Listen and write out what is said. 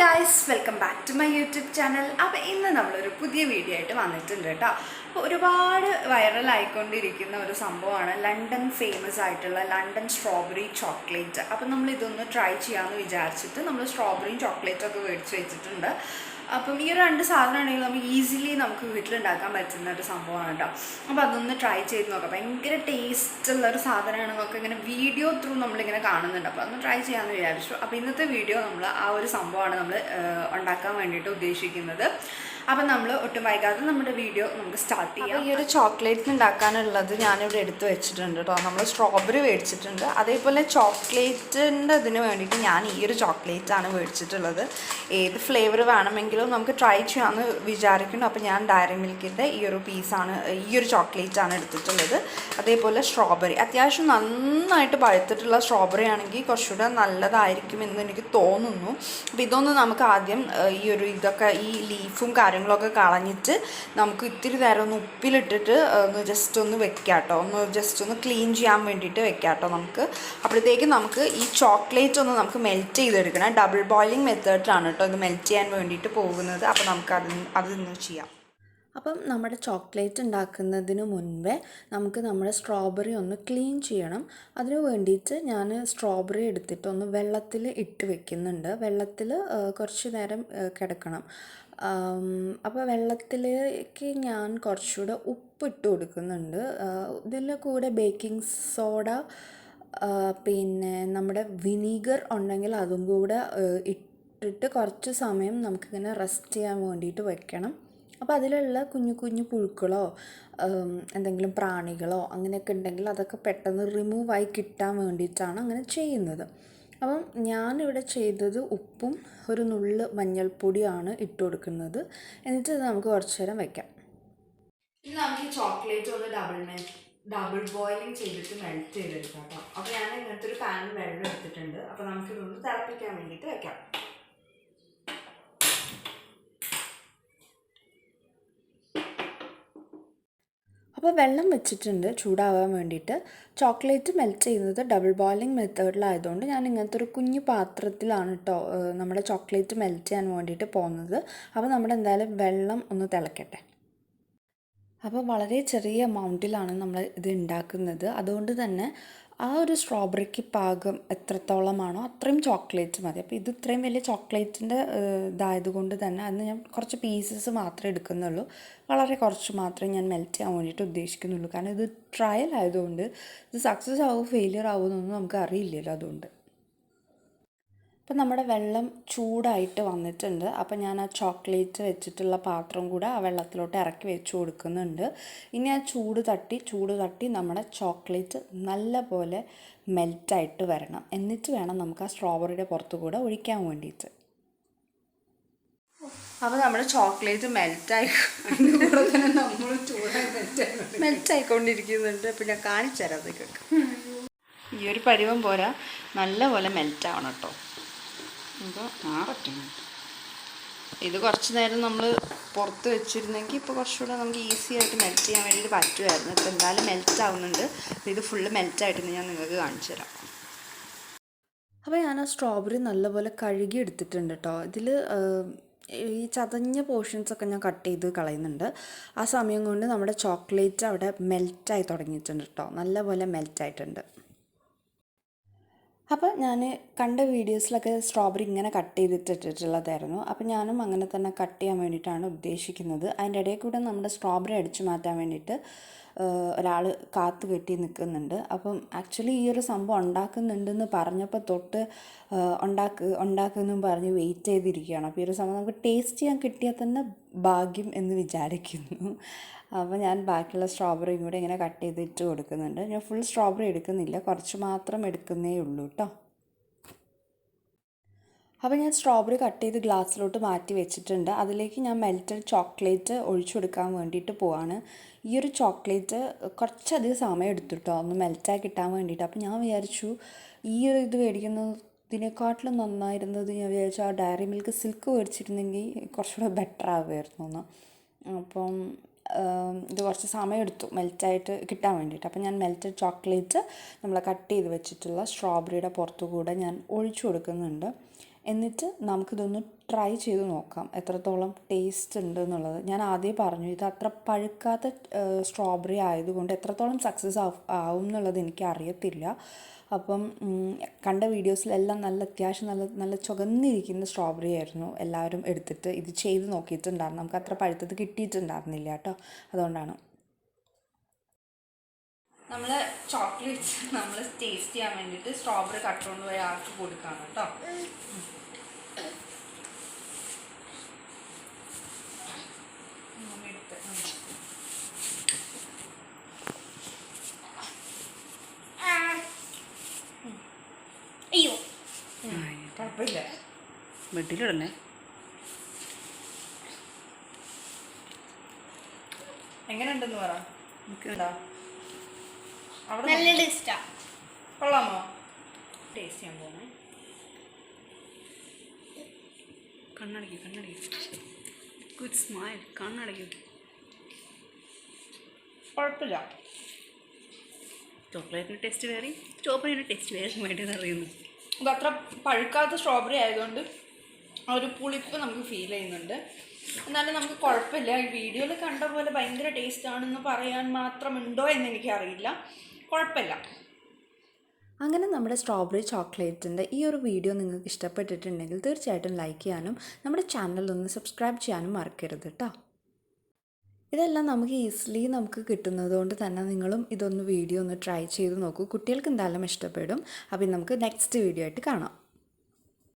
Guys welcome back to my YouTube channel അപ്പോൾ ഇന്ന് നമ്മളൊരു പുതിയ വീഡിയോ ആയിട്ട് വന്നിട്ടുണ്ട് കേട്ടോ. അപ്പോൾ ഒരുപാട് വൈറലായിക്കൊണ്ടിരിക്കുന്ന ഒരു സംഭവമാണ് ലണ്ടൻ ഫേമസ് ആയിട്ടുള്ള ലണ്ടൻ സ്ട്രോബെറി ചോക്ലേറ്റ് അപ്പോൾ നമ്മൾ ഇതൊന്ന് ട്രൈ ചെയ്യാമെന്ന് വിചാരിച്ചിട്ട് നമ്മൾ സ്ട്രോബെറിയും ചോക്ലേറ്റും ഒക്കെ മേടിച്ച് വെച്ചിട്ടുണ്ട്. അപ്പം ഈ ഒരു രണ്ട് സാധനമാണെങ്കിൽ നമുക്ക് ഈസിലി നമുക്ക് വീട്ടിലുണ്ടാക്കാൻ പറ്റുന്ന ഒരു സംഭവമാണ് കേട്ടോ. അപ്പോൾ അതൊന്ന് ട്രൈ ചെയ്ത് നോക്കാം. ഭയങ്കര ടേസ്റ്റ് ഉള്ള ഒരു നമുക്ക് ഇങ്ങനെ വീഡിയോ ത്രൂ നമ്മളിങ്ങനെ കാണുന്നുണ്ട്. അപ്പോൾ അതൊന്ന് ട്രൈ ചെയ്യാമെന്ന് വിചാരിച്ചു. അപ്പോൾ ഇന്നത്തെ വീഡിയോ നമ്മൾ ആ ഒരു സംഭവമാണ് നമ്മൾ ഉണ്ടാക്കാൻ വേണ്ടിയിട്ട് ഉദ്ദേശിക്കുന്നത്. അപ്പം നമ്മൾ ഒട്ടും വൈകാതെ നമ്മുടെ വീഡിയോ നമുക്ക് സ്റ്റാർട്ട് ചെയ്യാം. ഈ ഒരു ചോക്ലേറ്റ് ഉണ്ടാക്കാനുള്ളത് ഞാനിവിടെ എടുത്തു വെച്ചിട്ടുണ്ട് കേട്ടോ നമ്മൾ സ്ട്രോബെറി മേടിച്ചിട്ടുണ്ട്. അതേപോലെ ചോക്ലേറ്റിന്റെ ഇതിന് വേണ്ടിയിട്ട് ഞാൻ ഈ ഒരു ചോക്ലേറ്റ് ആണ് മേടിച്ചിട്ടുള്ളത്. ഏത് ഫ്ലേവർ വേണമെങ്കിലും നമുക്ക് ട്രൈ ചെയ്യാമെന്ന് വിചാരിക്കുന്നു. അപ്പോൾ ഞാൻ ഡയറി മിൽക്കിന്റെ ഈ ഒരു പീസാണ് ഈ ഒരു ചോക്ലേറ്റ് ആണ് എടുത്തിട്ടുള്ളത്. അതേപോലെ സ്ട്രോബെറി അത്യാവശ്യം നന്നായിട്ട് പഴുത്തിട്ടുള്ള സ്ട്രോബെറി ആണെങ്കിൽ കുറച്ചുകൂടെ നല്ലതായിരിക്കും എന്ന് എനിക്ക് തോന്നുന്നു. അപ്പോൾ ഇതൊന്ന് നമുക്ക് ആദ്യം ഈ ഒരു ഇതൊക്കെ ഈ ലീഫും കാര്യങ്ങളൊക്കെ കളഞ്ഞിട്ട് നമുക്ക് ഇത്തിരി നേരം ഒന്ന് ഉപ്പിലിട്ടിട്ട് ഒന്ന് ജസ്റ്റ് ഒന്ന് വെക്കാം കേട്ടോ ഒന്ന് ജസ്റ്റ് ഒന്ന് ക്ലീൻ ചെയ്യാൻ വേണ്ടിയിട്ട് വെക്കാം കേട്ടോ നമുക്ക്. അപ്പോഴത്തേക്ക് നമുക്ക് ഈ ചോക്ലേറ്റ് ഒന്ന് നമുക്ക് മെൽറ്റ് ചെയ്തെടുക്കണം. ഡബിൾ ബോയിലിംഗ് മെത്തേഡിലാണ് കേട്ടോ ഇത് മെൽറ്റ് ചെയ്യാൻ വേണ്ടിയിട്ട് പോകുന്നത്. അപ്പോൾ നമുക്ക് അത് അതിന്ന് ചെയ്യാം. അപ്പം നമ്മുടെ ചോക്ലേറ്റ് ഉണ്ടാക്കുന്നതിന് മുൻപേ നമുക്ക് നമ്മുടെ സ്ട്രോബെറി ഒന്ന് ക്ലീൻ ചെയ്യണം. അതിന് വേണ്ടിയിട്ട് ഞാൻ സ്ട്രോബെറി എടുത്തിട്ട് ഒന്ന് വെള്ളത്തിൽ ഇട്ട് വെക്കുന്നുണ്ട്. വെള്ളത്തിൽ കുറച്ച് നേരം കിടക്കണം. അപ്പോൾ വെള്ളത്തിലേക്ക് ഞാൻ കുറച്ചുകൂടെ ഉപ്പ് ഇട്ട് കൊടുക്കുന്നുണ്ട് ഇതിൽ കൂടെ ബേക്കിംഗ് സോഡ പിന്നെ നമ്മുടെ വിനീഗർ ഉണ്ടെങ്കിൽ അതും കൂടെ ഇട്ടിട്ട് കുറച്ച് സമയം നമുക്കിങ്ങനെ റെസ്റ്റ് ചെയ്യാൻ വേണ്ടിയിട്ട് വെക്കണം. അപ്പോൾ അതിലുള്ള കുഞ്ഞു കുഞ്ഞു പുഴുക്കളോ എന്തെങ്കിലും പ്രാണികളോ അങ്ങനെയൊക്കെ ഉണ്ടെങ്കിൽ അതൊക്കെ പെട്ടെന്ന് റിമൂവായി കിട്ടാൻ വേണ്ടിയിട്ടാണ് അങ്ങനെ ചെയ്യുന്നത്. അപ്പം ഞാനിവിടെ ചെയ്തത് ഉപ്പും ഒരു നുള്ള് മഞ്ഞൾപ്പൊടിയാണ് ഇട്ട് കൊടുക്കുന്നത്. എന്നിട്ട് ഇത് നമുക്ക് കുറച്ച് നേരം വെക്കാം. ഇനി നമുക്ക് ഈ ചോക്ലേറ്റ് ഒന്ന് ഡബിൾ ഡബിൾ ബോയിലിംഗ് ചെയ്തിട്ട് മെൽറ്റ് ചെയ്തെടുക്കാം കേട്ടോ. അപ്പോൾ ഞാൻ ഇങ്ങനത്തെ ഒരു പാനിൽ വെള്ളം എടുത്തിട്ടുണ്ട്. അപ്പോൾ നമുക്കിതൊന്ന് തിളപ്പിക്കാൻ വേണ്ടിയിട്ട് വെക്കാം. അപ്പോൾ വെള്ളം വെച്ചിട്ടുണ്ട് ചൂടാവാൻ വേണ്ടിയിട്ട്. ചോക്ലേറ്റ് മെൽറ്റ് ചെയ്യുന്നത് ഡബിൾ ബോയിലിംഗ് മെത്തേഡിലായതുകൊണ്ട് ഞാൻ ഇങ്ങനത്തെ ഒരു കുഞ്ഞു പാത്രത്തിലാണ് കേട്ടോ നമ്മുടെ ചോക്ലേറ്റ് മെൽറ്റ് ചെയ്യാൻ വേണ്ടിയിട്ട് പോകുന്നത്. അപ്പോൾ നമ്മുടെ എന്തായാലും വെള്ളം ഒന്ന് തിളക്കട്ടെ. അപ്പോൾ വളരെ ചെറിയ എമൗണ്ടിലാണ് നമ്മൾ ഇത് ഉണ്ടാക്കുന്നത്. അതുകൊണ്ട് തന്നെ ആ ഒരു സ്ട്രോബെറിക്ക് പാകം എത്രത്തോളമാണോ അത്രയും ചോക്ലേറ്റ് മതി. അപ്പോൾ ഇത് ഇത്രയും വലിയ ചോക്ലേറ്റിന്റെ ഇതായതുകൊണ്ട് തന്നെ അന്ന് ഞാൻ കുറച്ച് പീസസ് മാത്രമേ എടുക്കുന്നുള്ളൂ. വളരെ കുറച്ച് മാത്രമേ ഞാൻ മെൽറ്റ് ചെയ്യാൻ വേണ്ടിയിട്ട് ഉദ്ദേശിക്കുന്നുള്ളൂ. കാരണം ഇത് ട്രയൽ ആയതുകൊണ്ട് ഇത് സക്സസ് ആവുമോ ഫെയിലിയർ ആവുമെന്നൊന്നും നമുക്ക് അറിയില്ലല്ലോ അതുകൊണ്ട്. അപ്പം നമ്മുടെ വെള്ളം ചൂടായിട്ട് വന്നിട്ടുണ്ട്. അപ്പം ഞാൻ ആ ചോക്ലേറ്റ് വെച്ചിട്ടുള്ള പാത്രം കൂടെ ആ വെള്ളത്തിലോട്ട് ഇറക്കി വെച്ച് കൊടുക്കുന്നുണ്ട്. ഇനി ആ ചൂട് തട്ടി ചൂട് തട്ടി നമ്മുടെ ചോക്ലേറ്റ് നല്ല പോലെ മെൽറ്റായിട്ട് വരണം. എന്നിട്ട് വേണം നമുക്ക് ആ സ്ട്രോബെറിയുടെ പുറത്തു കൂടെ ഒഴിക്കാൻ വേണ്ടിയിട്ട്. അപ്പോൾ നമ്മുടെ ചോക്ലേറ്റ് മെൽറ്റായി മെൽറ്റായിക്കൊണ്ടിരിക്കുന്നുണ്ട്. ഞാൻ കാണിച്ചു തരാം അതൊക്കെ ഈ ഒരു പരിവം പോരാ നല്ലപോലെ മെൽറ്റ് ആവണം കേട്ടോ. അപ്പോൾ ആറക്കണം ഇത് കുറച്ച് നേരം നമ്മൾ പുറത്ത് വെച്ചിരുന്നെങ്കിൽ ഇപ്പോൾ കുറച്ചുകൂടെ നമുക്ക് ഈസി ആയിട്ട് മെൽറ്റ് ചെയ്യാൻ വേണ്ടിയിട്ട് പറ്റുമായിരുന്നു ഇപ്പോൾ എന്തായാലും മെൽറ്റ് ആവുന്നുണ്ട്. അപ്പോൾ ഇത് ഫുള്ള് മെൽറ്റ് ആയിട്ടുണ്ട്. ഞാൻ നിങ്ങൾക്ക് കാണിച്ചു തരാം. അപ്പോൾ ഞാൻ ആ സ്ട്രോബെറി നല്ലപോലെ കഴുകി എടുത്തിട്ടുണ്ട് കേട്ടോ ഇതിൽ ഈ ചതഞ്ഞ പോർഷൻസൊക്കെ ഞാൻ കട്ട് ചെയ്ത് കളയുന്നുണ്ട്. ആ സമയം കൊണ്ട് നമ്മുടെ ചോക്ലേറ്റ് അവിടെ മെൽറ്റായി തുടങ്ങിയിട്ടുണ്ട് കേട്ടോ നല്ലപോലെ മെൽറ്റായിട്ടുണ്ട് അപ്പോൾ ഞാൻ കണ്ട വീഡിയോസിലൊക്കെ സ്ട്രോബെറി ഇങ്ങനെ കട്ട് ചെയ്തിട്ടിട്ടുള്ളതായിരുന്നു അപ്പോൾ ഞാനും അങ്ങനെ തന്നെ കട്ട് ചെയ്യാൻ വേണ്ടിയിട്ടാണ് ഉദ്ദേശിക്കുന്നത്. അതിന്റെ ഇടയിൽ കൂടെ നമ്മുടെ സ്ട്രോബെറി അടിച്ചു മാറ്റാൻ വേണ്ടിയിട്ട് ഒരാൾ കാത്തു കെട്ടി നിൽക്കുന്നുണ്ട്. അപ്പം ആക്ച്വലി ഈ ഒരു സംഭവം ഉണ്ടാക്കുന്നുണ്ടെന്ന് പറഞ്ഞപ്പോൾ തൊട്ട് ഉണ്ടാക്ക് ഉണ്ടാക്കുമെന്നും പറഞ്ഞ് വെയിറ്റ് ചെയ്തിരിക്കുകയാണ്. അപ്പോൾ ഈ ഒരു സംഭവം നമുക്ക് ടേസ്റ്റ് ചെയ്യാൻ കിട്ടിയാൽ തന്നെ ഭാഗ്യം എന്ന് വിചാരിക്കുന്നു. അപ്പോൾ ഞാൻ ബാക്കിയുള്ള സ്ട്രോബെറിയും കൂടെ ഇങ്ങനെ കട്ട് ചെയ്തിട്ട് കൊടുക്കുന്നുണ്ട്. ഞാൻ ഫുൾ സ്ട്രോബെറി എടുക്കുന്നില്ല. കുറച്ച് മാത്രം എടുക്കുന്നേ ഉള്ളൂ കേട്ടോ അപ്പോൾ ഞാൻ സ്ട്രോബെറി കട്ട് ചെയ്ത് ഗ്ലാസ്സിലോട്ട് മാറ്റി വെച്ചിട്ടുണ്ട്. അതിലേക്ക് ഞാൻ മെൽറ്റഡ് ചോക്ലേറ്റ് ഒഴിച്ചു കൊടുക്കാൻ വേണ്ടിയിട്ട് പോവാണ്. ഈ ഒരു ചോക്ലേറ്റ് കുറച്ചധികം സമയം എടുത്തു കേട്ടോ ഒന്ന് മെൽറ്റായി കിട്ടാൻ വേണ്ടിയിട്ട്. അപ്പോൾ ഞാൻ വിചാരിച്ചു ഈ ഒരു ഇത് മേടിക്കുന്നതിനെക്കാട്ടിലും നന്നായിരുന്നത് ഞാൻ വിചാരിച്ചു ആ ഡയറി മിൽക്ക് സിൽക്ക് മേടിച്ചിരുന്നെങ്കിൽ കുറച്ചുകൂടെ ബെറ്റർ ആവുമായിരുന്നു എന്ന്. അപ്പം ഇത് കുറച്ച് സമയം എടുത്തു മെൽറ്റായിട്ട് കിട്ടാൻ വേണ്ടിയിട്ട്. അപ്പോൾ ഞാൻ മെൽറ്റഡ് ചോക്ലേറ്റ് നമ്മൾ കട്ട് ചെയ്ത് വെച്ചിട്ടുള്ള സ്ട്രോബെറിയുടെ പുറത്തു കൂടെ ഞാൻ ഒഴിച്ചു കൊടുക്കുന്നുണ്ട്. എന്നിട്ട് നമുക്കിതൊന്ന് ട്രൈ ചെയ്ത് നോക്കാം. എത്രത്തോളം ടേസ്റ്റ് ഉണ്ട് എന്നുള്ളത് ഞാൻ ആദ്യം പറഞ്ഞു ഇത് അത്ര പഴുക്കാത്ത സ്ട്രോബെറി ആയതുകൊണ്ട് എത്രത്തോളം സക്സസ് ആവും എന്നുള്ളത് എനിക്ക് അറിയത്തില്ല. അപ്പം കണ്ട വീഡിയോസിലെല്ലാം നല്ല അത്യാവശ്യം നല്ല നല്ല ചുകന്നിരിക്കുന്ന സ്ട്രോബെറി ആയിരുന്നു. എല്ലാവരും എടുത്തിട്ട് ഇത് ചെയ്ത് നോക്കിയിട്ടുണ്ടായിരുന്നു. നമുക്ക് അത്ര പഴുത്തത് കിട്ടിയിട്ടുണ്ടായിരുന്നില്ല കേട്ടോ. അതുകൊണ്ടാണ്. നമ്മൾ ചോക്ലേറ്റ്സ് നമ്മൾ ടേസ്റ്റ് ചെയ്യാൻ വേണ്ടിയിട്ട് സ്ട്രോബെറി കട്ടുകൊണ്ട് പോയി ആർക്ക് കൊടുക്കാം കേട്ടോ. കുഴപ്പമില്ല. ബെഡിലിടണേ എങ്ങനെയുണ്ടെന്ന് പറ. എന്താ അവിടെ നല്ല. ടേസ്റ്റാ. കൊള്ളാമോ? ടേസ്റ്റ് ചെയ്യാൻ പോണേ. കണ്ണടക്കി കണ്ണടക്കി. ഗുഡ് സ്മൈൽ കണ്ണടക്കി. കുഴപ്പമില്ല. ചോക്ലേറ്റിന്റെ ടേസ്റ്റ് വേറെ സ്ട്രോബെറിയുടെ ടേസ്റ്റ് വേറെ വേണ്ടതെന്ന് അറിയുന്നു ഇത് അത്ര പഴുക്കാത്ത സ്ട്രോബെറി ആയതുകൊണ്ട് ഒരു പുളിപ്പ് നമുക്ക് ഫീൽ ചെയ്യുന്നുണ്ട്. എന്നാലും നമുക്ക് കുഴപ്പമില്ല. ഈ വീഡിയോയിൽ കണ്ട പോലെ ഭയങ്കര ടേസ്റ്റ് ആണെന്ന് പറയാൻ മാത്രമുണ്ടോ എന്ന് എനിക്കറിയില്ല. കുഴപ്പമില്ല. അങ്ങനെ നമ്മുടെ സ്ട്രോബെറി ചോക്ലേറ്റിന്റെ ഈ ഒരു വീഡിയോ നിങ്ങൾക്ക് ഇഷ്ടപ്പെട്ടിട്ടുണ്ടെങ്കിൽ തീർച്ചയായിട്ടും ലൈക്ക് ചെയ്യാനും നമ്മുടെ ചാനലൊന്ന് സബ്സ്ക്രൈബ് ചെയ്യാനും മറക്കരുത് കേട്ടോ ഇതെല്ലാം നമുക്ക് ഈസിലി നമുക്ക് കിട്ടുന്നത് കൊണ്ട് തന്നെ നിങ്ങളും ഇതൊന്ന് വീഡിയോ ഒന്ന് ട്രൈ ചെയ്ത് നോക്കൂ. കുട്ടികൾക്ക് എന്തായാലും ഇഷ്ടപ്പെടും. അപ്പം നമുക്ക് നെക്സ്റ്റ് വീഡിയോ ആയിട്ട് കാണാം.